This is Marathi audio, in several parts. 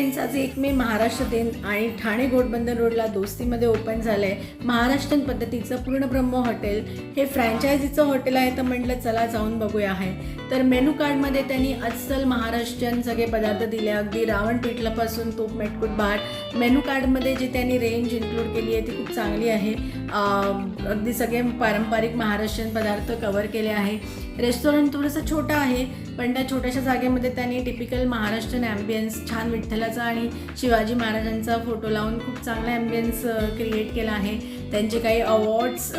फ्रेंड्स आज एक मे महाराष्ट्र दिन आणि ठाणे घोटबंदर रोडला दोस्तीमध्ये ओपन झालं आहे महाराष्ट्रीयन पद्धतीचं पूर्ण ब्रह्म हॉटेल हे फ्रँचायझीचं हॉटेल आहे तर म्हटलं चला जाऊन बघूया आहे. तर मेनू कार्डमध्ये त्यांनी अस्सल महाराष्ट्रीयन सगळे पदार्थ दिले. अगदी रावण पिठलापासून तूप मेटकूट भात. मेनू कार्डमध्ये जी त्यांनी रेंज इन्क्लूड केली आहे ती खूप चांगली आहे. अगदी सगळे पारंपरिक महाराष्ट्रीयन पदार्थ कवर केले आहे. रेस्टॉरंट थोडंसं छोटं आहे पण त्या छोट्याशा जागेमध्ये त्यांनी टिपिकल महाराष्ट्रीयन ॲम्बियन्स छान करायचा आणि शिवाजी महाराजांचा फोटो लावून खूप चांगला ॲम्बियन्स क्रिएट केला आहे. त्यांचे काही अवॉर्ड्स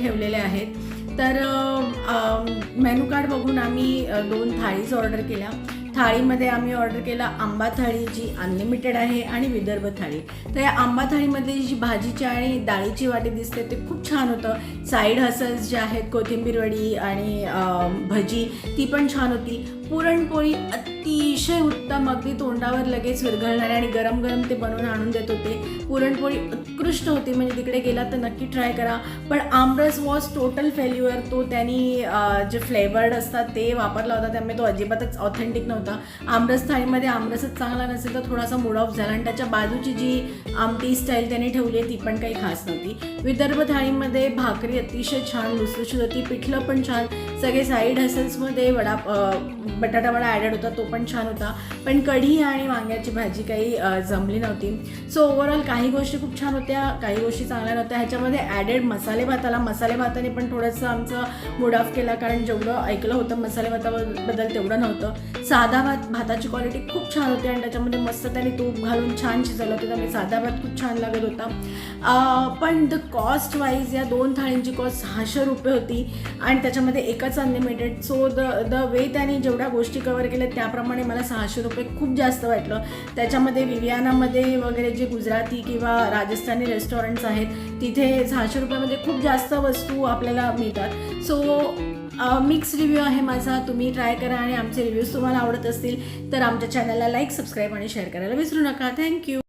ठेवलेले आहेत. तर मेनू कार्ड बघून आम्ही दोन थाळीज ऑर्डर केल्या. थाळीमध्ये आम्ही ऑर्डर केला आंबा थाळी जी अनलिमिटेड आहे आणि विदर्भ थाळी. तर या आंबा थाळीमध्ये जी भाजीची आणि डाळीची वाटी दिसते ते खूप छान होतं. साईड हसल्स जे आहेत कोथिंबीर वडी आणि भजी ती पण छान होती. पुरणपोळी अतिशय उत्तम. अगदी तोंडावर लगेच विरघळणारे आणि गरम गरम ते बनवून आणून देत होते. पुरणपोळी उत्कृष्ट होती म्हणजे तिकडे गेला तर नक्की ट्राय करा. पण आमरस वॉज टोटल फेल्युअर तो त्यांनी जे फ्लेवर्ड असतात ते वापरला होता. त्यामुळे तो अजिबातच ऑथेंटिक नव्हता. आमरस थाळीमध्ये आमरसच चांगला नसेल तर थोडासा मूड ऑफ झाला. आणि त्याच्या बाजूची जी आमटी स्टाईल त्यांनी ठेवली आहे ती पण काही खास नव्हती. विदर्भ थाळीमध्ये भाकरी अतिशय छान लुसलुशीत होती. पिठलं पण छान. सगळे साईड हसल्समध्ये वडा बटाटा वडा ॲडेड होता तो पण छान होता. पण कढी आणि वांग्याची भाजी काही जमली नव्हती. सो ओव्हरऑल काही गोष्टी खूप छान होत्या काही गोष्टी चांगल्या नव्हत्या. ह्याच्यामध्ये ॲडेड मसाले भात आला मसाले भाताने पण थोडंसं आमचं मूड ऑफ केला कारण जेवढं ऐकलं होतं मसाले भाताबद्दल तेवढं नव्हतं. साधा भात भाताची क्वालिटी खूप छान होती आणि त्याच्यामध्ये मस्त त्याने तूप घालून छान शिजवलं होतं. त्यामुळे साधा भात खूप छान लागत होता. पण द कॉस्ट वाईज या दोन थाळींची कॉस्ट सहाशे रुपये होती आणि त्याच्यामध्ये एकच unlimited so the the way त्याने जेवढ्या गोष्टी कवर केल्या. त्याप्रमाणे मला सहाशे रुपये खूप जास्त वाटलं. त्याच्यामध्ये विवियानामध्ये वगैरे जे गुजराती किंवा राजस्थानी रेस्टॉरंट्स आहेत तिथे सहाशे रुपयामध्ये खूप जास्त वस्तू आपल्याला मिळतात. सो मिक्स रिव्ह्यू आहे माझा. तुम्ही ट्राय करा आणि आमचे रिव्ह्यूज तुम्हाला आवडत असतील तर आमच्या चॅनलला लाईक सबस्क्राईब आणि शेअर करायला विसरू नका. थँक्यू